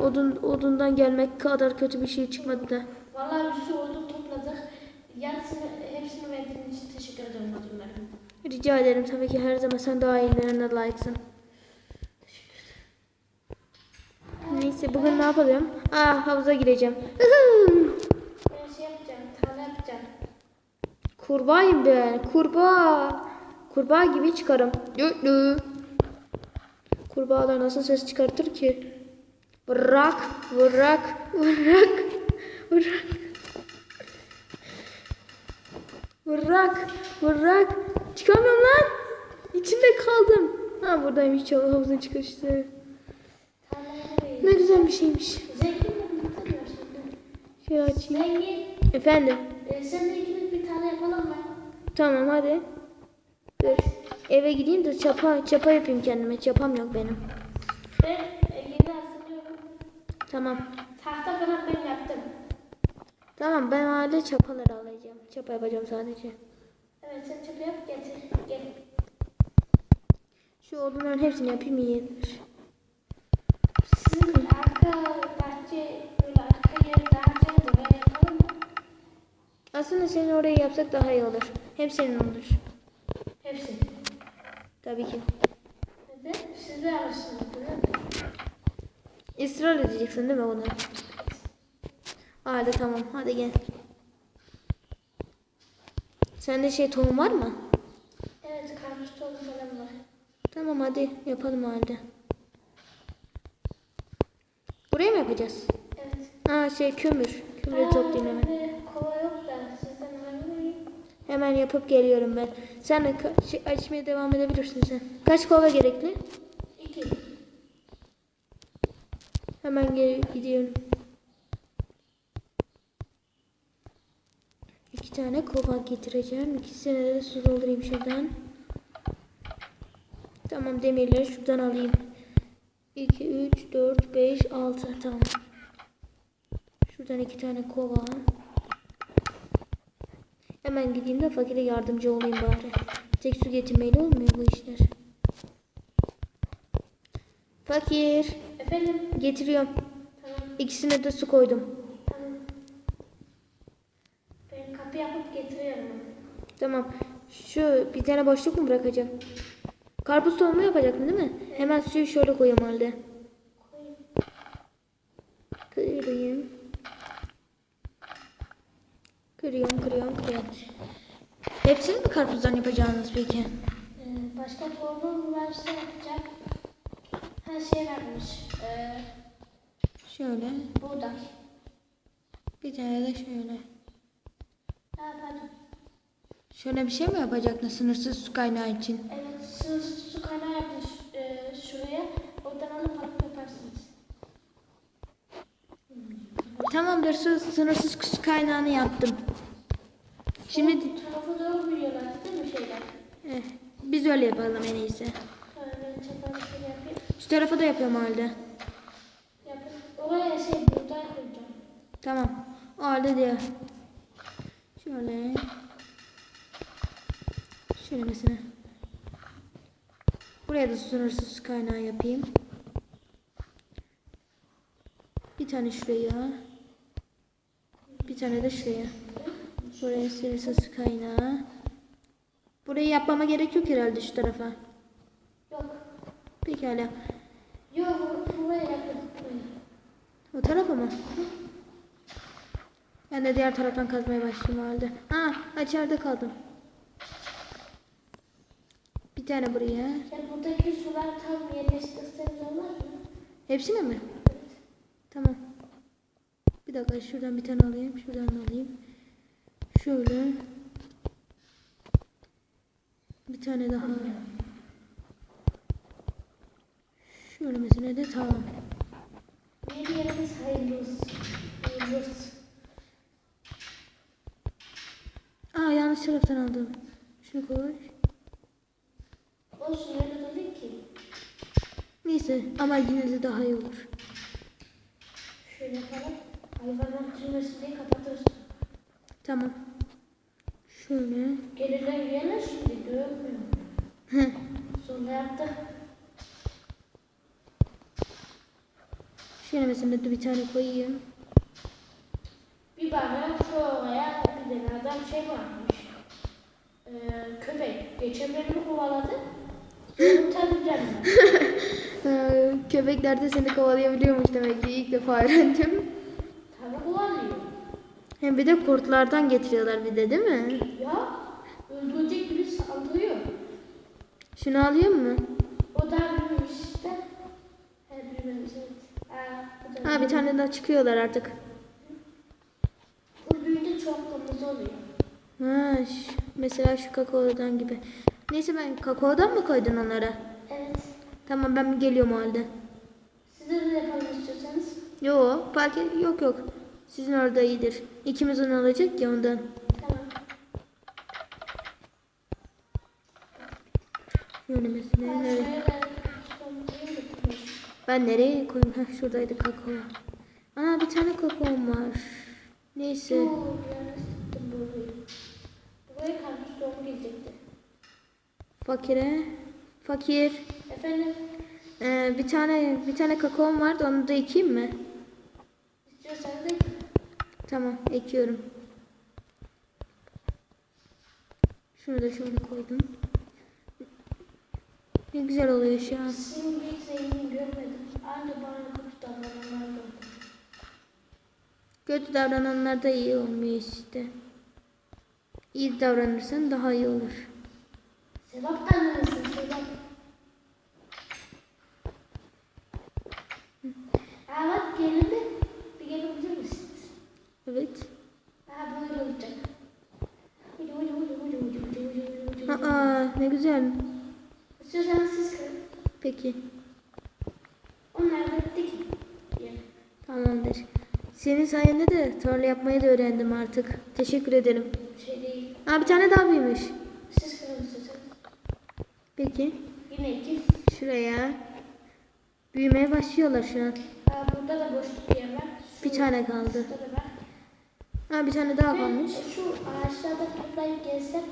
Odun odundan gelmek kadar kötü bir şey çıkmadı da. Vallahi bir sürü odun topladık. Yarısını, hepsini verdiğin için teşekkür ederim odunlarım. Rica ederim tabii ki her zaman sen daha iyilerine layıksın. Neyse bugün ne yapalım? Aa havuza gireceğim. Ben şey yapacağım, tarla yapacağım. Kurbağayım ben. Kurbağa. Kurbağa gibi çıkarım. Dü dü. Kurbağalar nasıl ses çıkartır ki? Bırak, bırak, bırak, bırak. Bırak, bırak. Çıkamıyorum lan. İçinde kaldım. Ha buradayım hiç havuzun çıkışı. Ne güzel bir şeymiş. Şöyle açayım. Zengin. Efendim. E, seninle ikimiz bir tane yapalım mı? Tamam hadi. Dur. Eve gideyim de çapa çapa yapayım kendime. Çapam yok benim. E, hazırlıyorum. Tamam. Tahta falan ben yaptım. Tamam ben halde çapaları alacağım. Çapa yapacağım sadece. Evet sen çöpe yap getir. Gel. Şu odunların hepsini yapayım iyi gelir. Sizin arka bahçe, böyle arka yer daha güzeldi. Böyle yapalım mı? Aslında senin orayı yapsak daha iyi olur. Hem senin olur. Hepsi. Tabii ki. Neden? Siz de alırsınız? İsrar edeceksin değil mi bunu? Hadi tamam hadi gel. Sende şey tohum var mı? Evet, karpuz tohumu falan var. Tamam hadi yapalım halde. Buraya mı yapacağız? Evet. Aa şey kömür. Kömürü toplayayım hemen. Kova yok da sizden mı? Hemen yapıp geliyorum ben. Sen de şey, açmaya devam edebilirsin sen. Kaç kova gerekli? İki. Hemen geri gidiyorum. İki tane kova getireceğim. İkisine de su doldurayım şuradan. Tamam demirleri şuradan alayım. 2, 3, 4, 5, 6. Tamam. Şuradan iki tane kova. Hemen gideyim de fakire yardımcı olayım bari. Tek su getirmeyle olmuyor bu işler. Fakir. Efendim? Getiriyorum. Tamam, İkisine de su koydum. tamam. Ben kapı yapıp getiriyorum. Tamam. Şu bir tane boşluk mu bırakacağım? Karpuz tohumu yapacaktın değil mi? Hemen suyu şöyle koyayım halde. Koyayım. Kırayım. Kırıyorum, kırıyorum, kırıyorum. Hepsini mi karpuzdan yapacağınız peki? Ee, başka tohumum varsa yapacak. Her şey varmış. Ee, Şöyle. buğday. Bir tane de şöyle. Ha, pardon. Şöyle bir şey mi yapacaktın sınırsız su kaynağı için? Evet, su, su kaynağı yapmış e, şuraya. Oradan alıp alıp yaparsınız. Tamamdır su, sınırsız su kaynağını yaptım. Şimdi Bu tarafa doğru büyüyorlar değil mi şeyler? eh, biz öyle yapalım en iyisi. Sonra ben çapalı şöyle yapayım. Şu tarafa da yapıyorum halde. Yapın. Oraya şey buğday koyacağım. Tamam. O halde diyor. Şöyle. Şöyle mesela. Buraya da sınırsız kaynağı yapayım. Bir tane şuraya. Bir tane de şuraya. Buraya sınırsız kaynağı. Burayı yapmama gerek yok herhalde şu tarafa. Yok. Pekala. Yok, buraya yapın. Buraya. O tarafa mı? Ben de diğer taraftan kazmaya başlayayım o halde. Aa, içeride kaldım. Bir tane buraya. Ya buradaki sular tam yerleştirseniz olmaz mı? Hepsine mi? Tamam. Bir dakika şuradan bir tane alayım. Şuradan alayım. Şöyle. Bir tane daha. Şöyle mesela de tamam. Bir yerimiz hayırlı olsun. Hayırlı olsun. Aa yanlış taraftan aldım. Şunu koy. Olsun öyle de değil ki. Neyse ama yine de daha iyi olur. Şöyle yapalım. Hayvanlar girmesin diye kapatırız. Tamam. Şöyle. Gelirler yerler şimdi görmüyor. Heh. Sonra yaptı. Mesela de bir tane koyayım. Bir bana şu olaya bir tane adam şey varmış. Ee, köpek. Geçen beni kovaladı. Ee, köpekler de seni kovalayabiliyormuş demek ki ilk defa öğrendim. Tabii kovalıyor. Hem bir de kurtlardan getiriyorlar bir de değil mi? Ya öldürecek gibi saldırıyor. Şunu alayım mı? O da bilmiş işte. Her birimiz evet. Ha, bir tane daha çıkıyorlar artık. Bu büyüdü çok kırmızı oluyor. Ha, mesela şu kakaodan gibi. Neyse ben kakaodan mı koydun onlara? Evet. Tamam ben geliyorum o halde. Size de yapalım istiyorsanız. Yo fark et yok yok. Sizin orada iyidir. İkimiz onu alacak ya ondan. Tamam. Mesela Ben nereye? şuraya da sonrayı getirmiş. Ben nereye koyayım? Heh, şuradaydı kakao. Ana bir tane kakaom var. Neyse. Yoo. Buraya karpuz tohumu gelecekti. Fakire. Fakir. Efendim, Ee, bir tane bir tane kakaom vardı. Onu da ekeyim mi? istiyorsanız da Tamam ekiyorum. Şunu da şöyle koydum. Ne güzel oluyor şu an. Sizin bir şeyini görmedim. Anca bana kötü davrananlar gördüm. Kötü davrananlar da iyi olmuyor işte. İyi davranırsan daha iyi olur. Sevap tanrısın sevap. Ha bak gelindi. Bir gelebilir misiniz? Evet. Ha böyle olacak. Aa ne güzel. Peki. Onlar. Yani. Tamamdır. Senin sayende de tarla yapmayı da öğrendim artık. Teşekkür ederim. Şey değil. Aa bir tane daha büyümüş. Siz istiyorsanız. Peki. Yine iki. Şuraya. Büyümeye başlıyorlar şu an. Aa, burada da boşluk yer var. Bir tane kaldı. Ha bir tane daha kalmış. şu ağaçlarda toplayıp gelsem.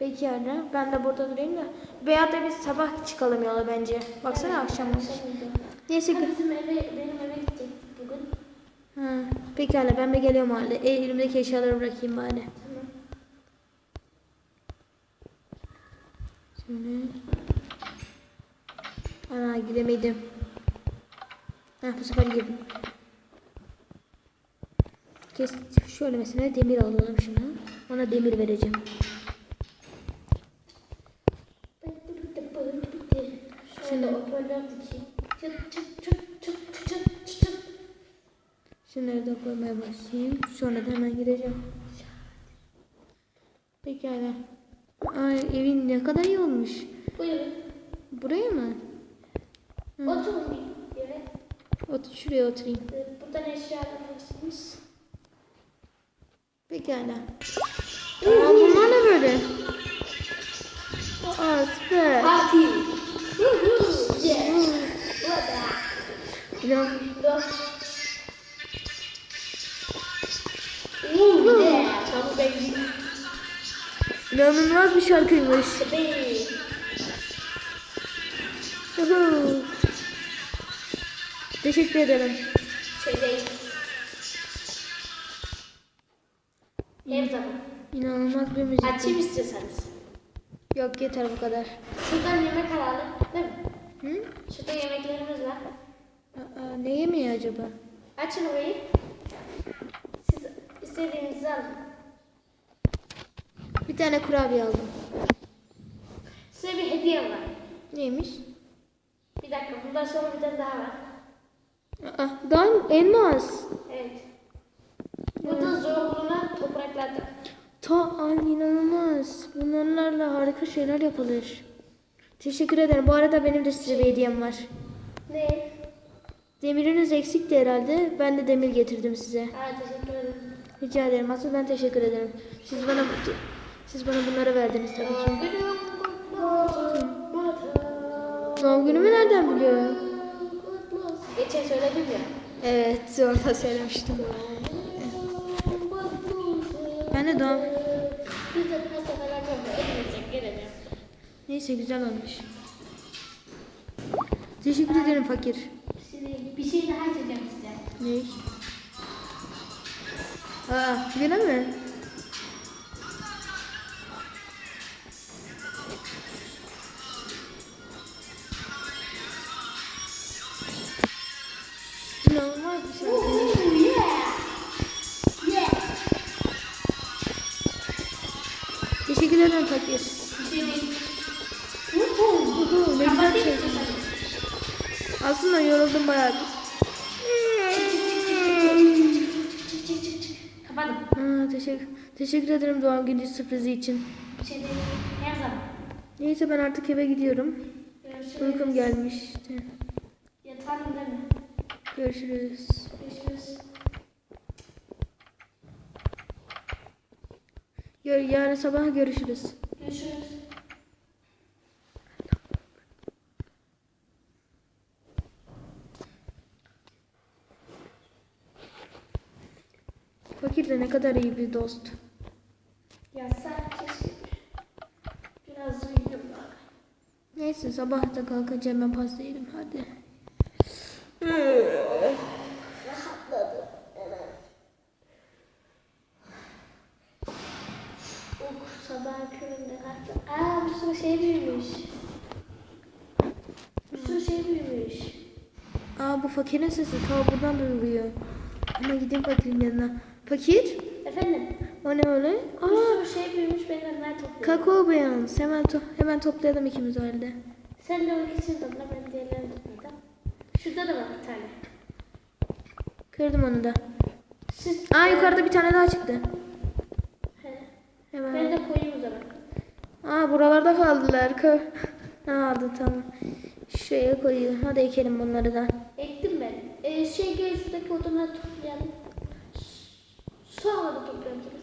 Peki yani ben de burada durayım da. Veya da biz sabah çıkalım yola bence. Baksana akşam olmuş. Neyse ki. bizim eve, benim eve gidecektik bugün. Ha, pekala ben de geliyorum o halde. E, elimdeki eşyaları bırakayım bari. Tamam. Şöyle. Ana giremedim. Heh, bu sefer girdim. Kes, şöyle mesela demir alalım şunu. Ona demir vereceğim. Şöyle hoparlör dikeyim. Çıt çıt çıt çıt çıt çıt çıt. Şunları da koymaya başlayayım. Sonra da hemen gireceğim. Pekala. Ay evin ne kadar iyi olmuş. Buyurun. Buraya mı? Hı. Oturun bir yere. Otur şuraya oturayım. Ee, Buradan eşya alabilirsiniz. Pekala. Aa, bunlar ne böyle? Aa süper. Ya, Dur. Ooh, yeah. Tabii ben inanılmaz bir şarkıymış. Yuhuu. Teşekkür ederim. Şey değil. Her zaman. İnanılmaz bir müzik. Açayım istiyorsanız. Yok yeter bu kadar. Şuradan yemek alalım. Değil mi? Hı? Şurada yemeklerimiz var. Aa, ne yemeği acaba? Açın orayı. Siz istediğinizi alın. Bir tane kurabiye aldım. Size bir hediye var. Neymiş? Bir dakika bundan sonra bir tane daha var. Aa, daha elmas. Evet. Bu da zorluğuna topraklarda. Ta ay inanılmaz. Bunlarla harika şeyler yapılır. Teşekkür ederim. Bu arada benim de size bir hediyem var. Ne? Demiriniz eksikti herhalde. Ben de demir getirdim size. Aa teşekkür ederim. Rica ederim. Asıl ben teşekkür ederim. Siz bana siz bana bunları verdiniz tabii ki. Günüm kutlu olsun. Doğum günümü nereden biliyor? Geçen söyledim ya. Evet, orada söylemiştim. Ben de doğum... Biz de biraz seferler böyle elimizden gelene. Neyse güzel olmuş. Teşekkür ederim fakir. Bir şey, bir şey daha içeceğim size. Ne? Ha, yine mi? İnanılmaz bir şey. Teşekkür ederim Fakir. Aslında yoruldum bayağı. Kapadım. Ha, teşekkür, teşekkür ederim doğum günü sürprizi için. Bir şey değil. Her zaman. Neyse ben artık eve gidiyorum. Görüşürüz. Uykum gelmişti. Yatağın mi? Görüşürüz. Görüşürüz. Gör, yarın sabah görüşürüz. Görüşürüz. Fakir de ne kadar iyi bir dost. Ya sen keşke biraz uyuyayım bak. Neyse sabah da kalkacağım ben pasta yedim hadi. Rahatladım hemen. Sabah köründe kalktım. Aa bir sürü şey büyümüş. Bir sürü şey büyümüş. Aa bu fakirin sesi ta buradan duyuluyor. Ama gideyim fakirin yanına. Fakir? Efendim O ne öyle? bir Aa sürü şey büyümüş ben onları topluyorum. kakao beyaz. Hemen, to hemen toplayalım ikimiz o halde. Sen de o ikisini topla ben diğerlerini toplayacağım. Şurada da var bir tane. Kırdım onu da. Siz... Aa yukarıda bir tane daha çıktı. He. Hemen. Ben de koyayım o zaman. Aa buralarda kaldılar. Kö ha, aldı tamam. Şuraya koyuyor. Hadi ekelim bunları da. Ektim ben. Ee, şey gel şuradaki odunları toplayalım. Sonra da toplayabiliriz.